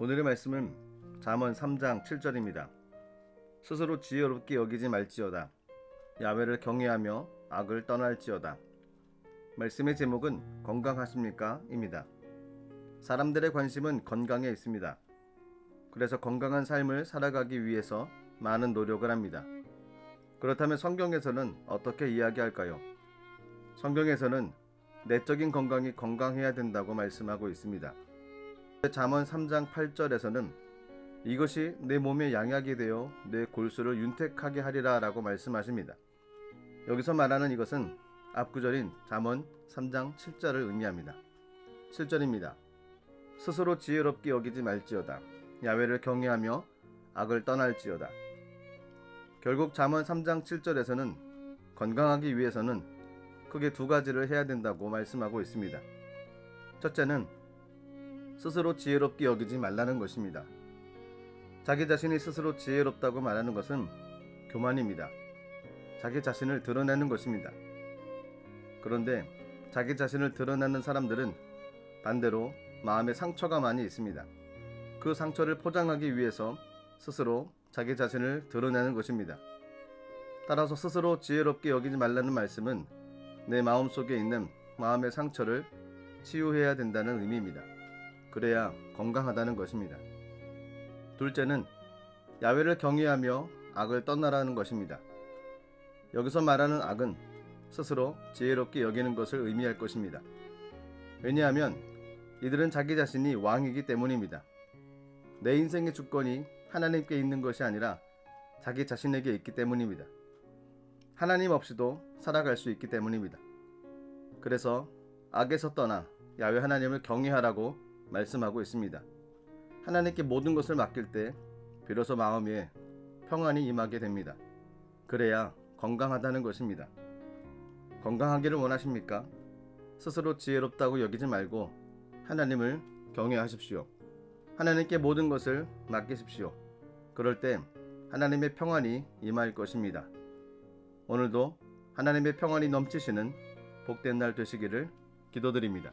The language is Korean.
오늘의 말씀은 잠언 3장 7절입니다. 스스로 지혜롭게 여기지 말지어다. 야외를 경외하며 악을 떠날지어다. 말씀의 제목은 건강하십니까? 입니다. 사람들의 관심은 건강에 있습니다. 그래서 건강한 삶을 살아가기 위해서 많은 노력을 합니다. 그렇다면 성경에서는 어떻게 이야기할까요? 성경에서는 내적인 건강이 건강해야 된다고 말씀하고 있습니다. 잠언 3장 8절에서는 이것이 내 몸의 양약이 되어 내 골수를 윤택하게 하리라 라고 말씀하십니다. 여기서 말하는 이것은 앞구절인 잠언 3장 7절을 의미합니다. 7절입니다. 스스로 지혜롭게 여기지 말지어다. 야외를 경외하며 악을 떠날지어다. 결국 잠언 3장 7절에서는 건강하기 위해서는 크게 두 가지를 해야 된다고 말씀하고 있습니다. 첫째는 스스로 지혜롭게 여기지 말라는 것입니다. 자기 자신이 스스로 지혜롭다고 말하는 것은 교만입니다. 자기 자신을 드러내는 것입니다. 그런데 자기 자신을 드러내는 사람들은 반대로 마음에 상처가 많이 있습니다. 그 상처를 포장하기 위해서 스스로 자기 자신을 드러내는 것입니다. 따라서 스스로 지혜롭게 여기지 말라는 말씀은 내 마음 속에 있는 마음의 상처를 치유해야 된다는 의미입니다. 그래야 건강하다는 것입니다. 둘째는 야외를 경외하며 악을 떠나라는 것입니다. 여기서 말하는 악은 스스로 지혜롭게 여기는 것을 의미할 것입니다. 왜냐하면 이들은 자기 자신이 왕이기 때문입니다. 내 인생의 주권이 하나님께 있는 것이 아니라 자기 자신에게 있기 때문입니다. 하나님 없이도 살아갈 수 있기 때문입니다. 그래서 악에서 떠나 야외 하나님을 경외하라고 말씀하고 있습니다. 하나님께 모든 것을 맡길 때 비로소 마음에 평안이 임하게 됩니다. 그래야 건강하다는 것입니다. 건강하기를 원하십니까? 스스로 지혜롭다고 여기지 말고 하나님을 경외하십시오. 하나님께 모든 것을 맡기십시오. 그럴 때 하나님의 평안이 임할 것입니다. 오늘도 하나님의 평안이 넘치시는 복된 날 되시기를 기도드립니다.